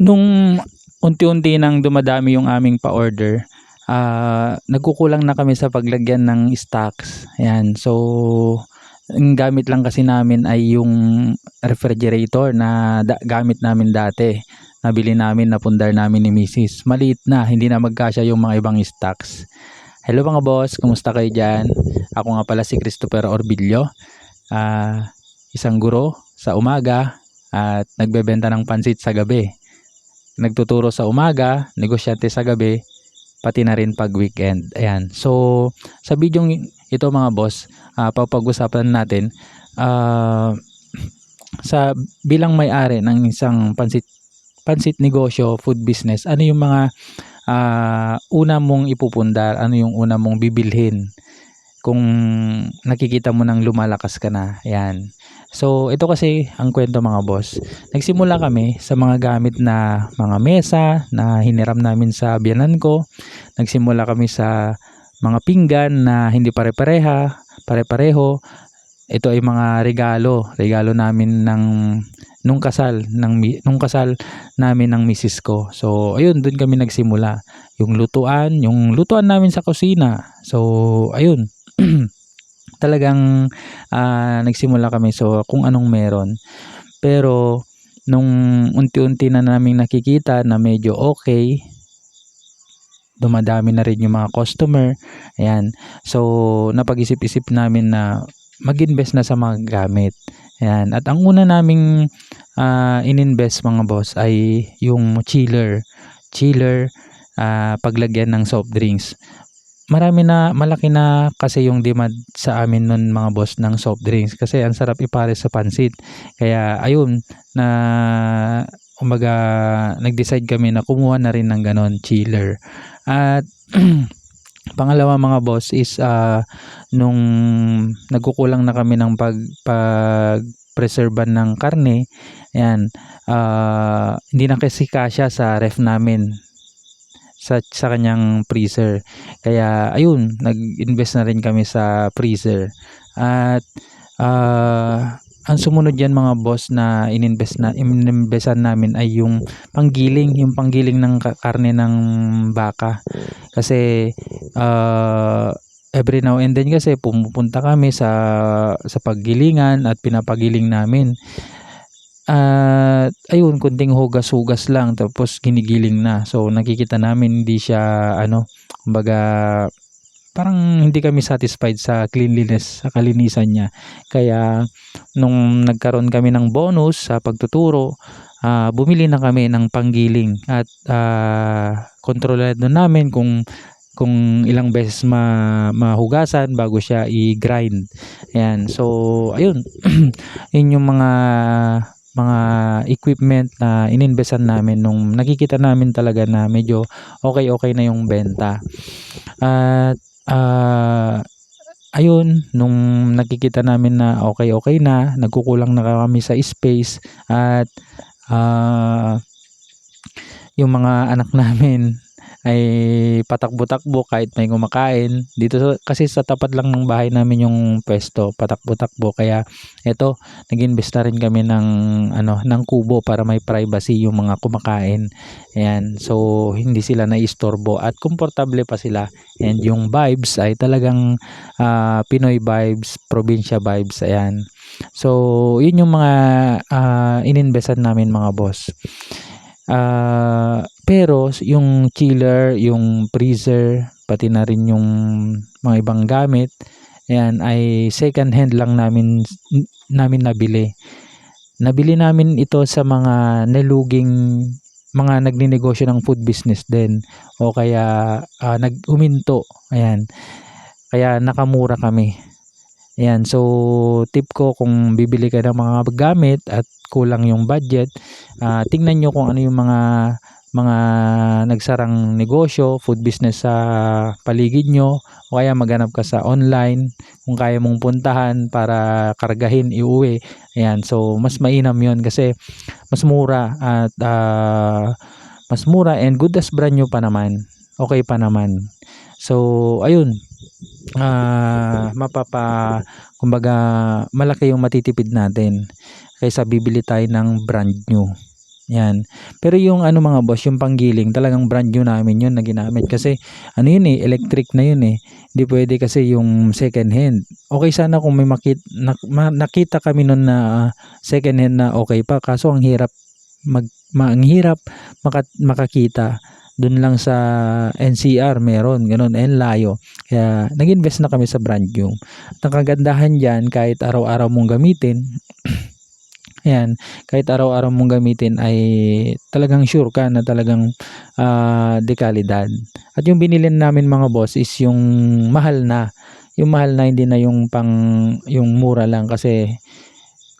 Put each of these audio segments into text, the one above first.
Nung unti-unti nang dumadami yung aming pa-order, ah, nagkukulang na kami sa paglagyan ng stocks. Ayan. So, ang gamit lang kasi namin ay yung refrigerator na da- gamit namin dati. Nabili namin, napundar namin ni Mrs. Maliit na, hindi na magkasya yung mga ibang stocks. Hello mga boss, kumusta kayo dyan? Ako nga pala si Christopher Orbillo. Ah, isang guro sa umaga at nagbebenta ng pansit sa gabi nagtuturo sa umaga, negosyante sa gabi, pati na rin pag weekend. Ayan. So, sa video ito mga boss, uh, papag-usapan natin uh, sa bilang may-ari ng isang pansit pansit negosyo, food business, ano yung mga uh, una mong ipupundar, ano yung una mong bibilhin kung nakikita mo nang lumalakas ka na. Ayan. So, ito kasi ang kwento mga boss. Nagsimula kami sa mga gamit na mga mesa na hiniram namin sa biyanan ko. Nagsimula kami sa mga pinggan na hindi pare-pareha, pare-pareho. Ito ay mga regalo, regalo namin ng nung kasal ng nung kasal namin ng misis ko. So, ayun, doon kami nagsimula. Yung lutuan, yung lutuan namin sa kusina. So, ayun. talagang uh, nagsimula kami. So kung anong meron. Pero nung unti-unti na naming nakikita na medyo okay dumadami na rin yung mga customer. Ayan. So napag-isip-isip namin na mag-invest na sa mga gamit. Ayan. At ang una naming uh, ininvest mga boss ay yung chiller. Chiller uh, paglagyan ng soft drinks marami na malaki na kasi yung demand sa amin nun mga boss ng soft drinks. Kasi ang sarap ipare sa pansit. Kaya ayun na umaga nag-decide kami na kumuha na rin ng ganon chiller. At pangalawa mga boss is uh, nung nagkukulang na kami ng pag pag preserban ng karne ayan uh, hindi na kasi kasya sa ref namin sa, sa kanyang freezer. Kaya ayun, nag-invest na rin kami sa freezer. At uh, ang sumunod yan mga boss na ininvest na ininvestan namin ay yung panggiling, yung panggiling ng karne ng baka. Kasi uh, every now and then kasi pumupunta kami sa sa paggilingan at pinapagiling namin. At ayun, kunting hugas-hugas lang tapos ginigiling na. So nakikita namin hindi siya ano, kumbaga parang hindi kami satisfied sa cleanliness, sa kalinisan niya. Kaya nung nagkaroon kami ng bonus sa pagtuturo, uh, bumili na kami ng panggiling at uh, kontrolado namin kung kung ilang beses ma mahugasan bago siya i-grind. Ayan. So, ayun. yun yung mga mga equipment na ininvestan namin nung nakikita namin talaga na medyo okay okay na yung benta. At uh, ayun nung nakikita namin na okay okay na nagkukulang na kami sa space at uh, yung mga anak namin ay patakbo-takbo kahit may kumakain. Dito kasi sa tapat lang ng bahay namin yung pwesto, patakbo-takbo. Kaya ito, nag-invest na rin kami ng ano, ng kubo para may privacy yung mga kumakain. Ayan. So hindi sila naistorbo at komportable pa sila. And yung vibes ay talagang uh, Pinoy vibes, probinsya vibes. Ayan. So, yun yung mga uh, ininvestan namin mga boss. Uh, pero yung chiller, yung freezer, pati na rin yung mga ibang gamit, ayan, ay second hand lang namin namin nabili. Nabili namin ito sa mga naluging mga nagninegosyo ng food business din o kaya uh, naghuminto. Ayan. Kaya nakamura kami. Ayan, so tip ko kung bibili ka ng mga gamit at kulang yung budget, uh, tingnan nyo kung ano yung mga mga nagsarang negosyo, food business sa paligid nyo o kaya maghanap ka sa online kung kaya mong puntahan para kargahin, iuwi. Ayan, so mas mainam yon kasi mas mura at uh, mas mura and good as brand new pa naman. Okay pa naman. So, ayun. Uh, mapapa kumbaga malaki yung matitipid natin kaysa bibili tayo ng brand new Yan. Pero yung ano mga boss, yung panggiling, talagang brand new namin yun na ginamit. Kasi ano yun eh, electric na yun eh. Hindi pwede kasi yung second hand. Okay sana kung may makita, nakita kami nun na ah, second hand na okay pa. Kaso ang hirap mag, ma, ang hirap maka, makakita. Doon lang sa NCR meron, ganun, and layo. Kaya nag-invest na kami sa brand new. At ang kagandahan dyan, kahit araw-araw mong gamitin, Ayan, kahit araw-araw mong gamitin ay talagang sure ka na talagang ah, dekalidad. At yung binili namin mga boss is yung mahal na. Yung mahal na hindi na yung pang yung mura lang kasi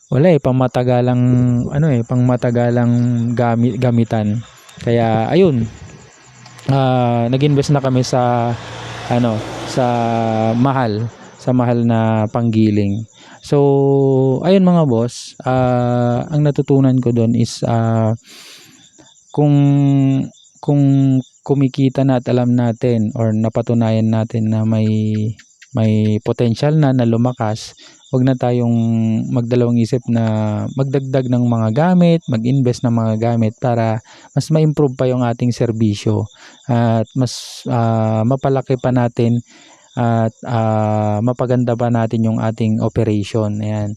wala eh pang matagalang ano eh pang matagalang gamit gamitan. Kaya ayun, ah, nag-invest na kami sa ano sa mahal sa mahal na panggiling. So, ayun mga boss, ah, ang natutunan ko doon is ah, kung kung kumikita na at alam natin or napatunayan natin na may may potential na na lumakas, wag na tayong magdalawang isip na magdagdag ng mga gamit, mag-invest ng mga gamit para mas ma-improve pa yung ating serbisyo at mas ah, mapalaki pa natin at ah, mapaganda pa natin yung ating operation. Ayan.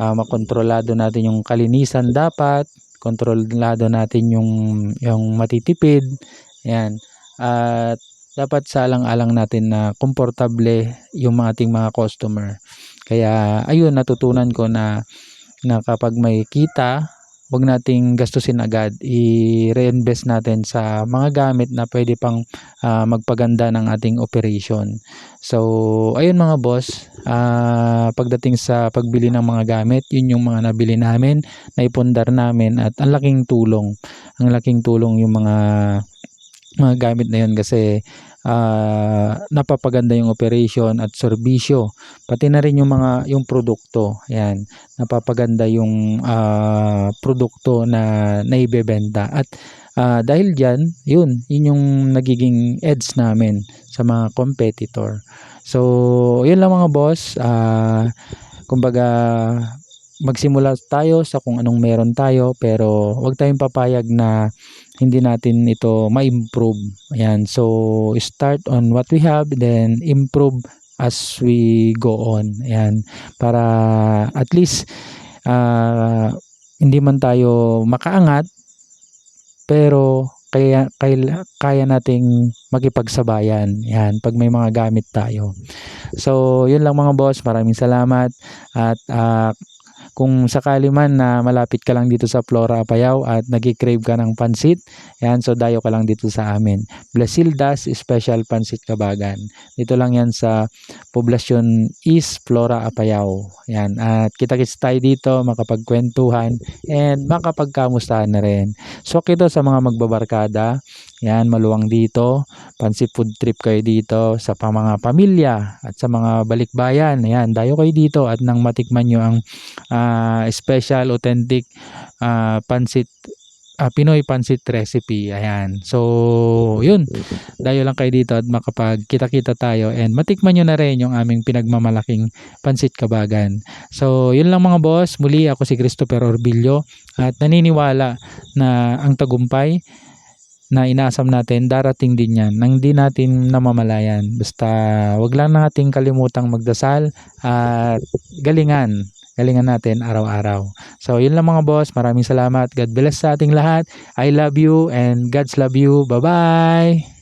Ah, makontrolado natin yung kalinisan dapat, kontrolado natin yung yung matitipid. Ayan. At dapat salang-alang natin na komportable yung ating mga customer. Kaya ayun natutunan ko na na kapag may kita, wag nating gastusin agad. I-reinvest natin sa mga gamit na pwede pang ah, magpaganda ng ating operation. So, ayun mga boss, ah, pagdating sa pagbili ng mga gamit, yun yung mga nabili namin, naipundar namin at ang laking tulong. Ang laking tulong yung mga mga gamit na yun kasi ah, napapaganda yung operation at serbisyo pati na rin yung mga yung produkto yan. Napapaganda yung ah, produkto na naibebenta. At ah, dahil diyan yun yun yung nagiging edge namin sa mga competitor. So yun lang mga boss. Ah, kumbaga magsimula tayo sa kung anong meron tayo pero wag tayong papayag na hindi natin ito ma-improve. Ayan. So, start on what we have, then improve as we go on. Ayan. Para at least ah, hindi man tayo makaangat, pero kaya, kaya, kaya nating makipagsabayan. Yan, pag may mga gamit tayo. So, yun lang mga boss. Maraming salamat. At ah, kung sakali man na malapit ka lang dito sa Flora Apayao at nagki-crave ka ng pansit, yan, so dayo ka lang dito sa amin. Blasildas Special Pansit Kabagan. Dito lang yan sa Poblasyon East Flora Apayao. Yan, at kita-kits tayo dito, makapagkwentuhan and makapagkamustahan na rin. So, kito sa mga magbabarkada, yan, maluwang dito, pansit food trip kayo dito sa mga pamilya at sa mga balikbayan. Yan, dayo kayo dito at nang matikman nyo ang ah, special, authentic ah, pansit ah, Pinoy pansit recipe. Ayan. So, yun. Dayo lang kayo dito at makapagkita-kita tayo and matikman nyo na rin yung aming pinagmamalaking pansit kabagan. So, yun lang mga boss. Muli ako si Christopher Orbillo at naniniwala na ang tagumpay na inaasam natin, darating din yan nang di natin namamalayan. Basta wag lang nating kalimutang magdasal at galingan. Galingan natin araw-araw. So, yun lang mga boss. Maraming salamat. God bless sa ating lahat. I love you and God's love you. Bye-bye!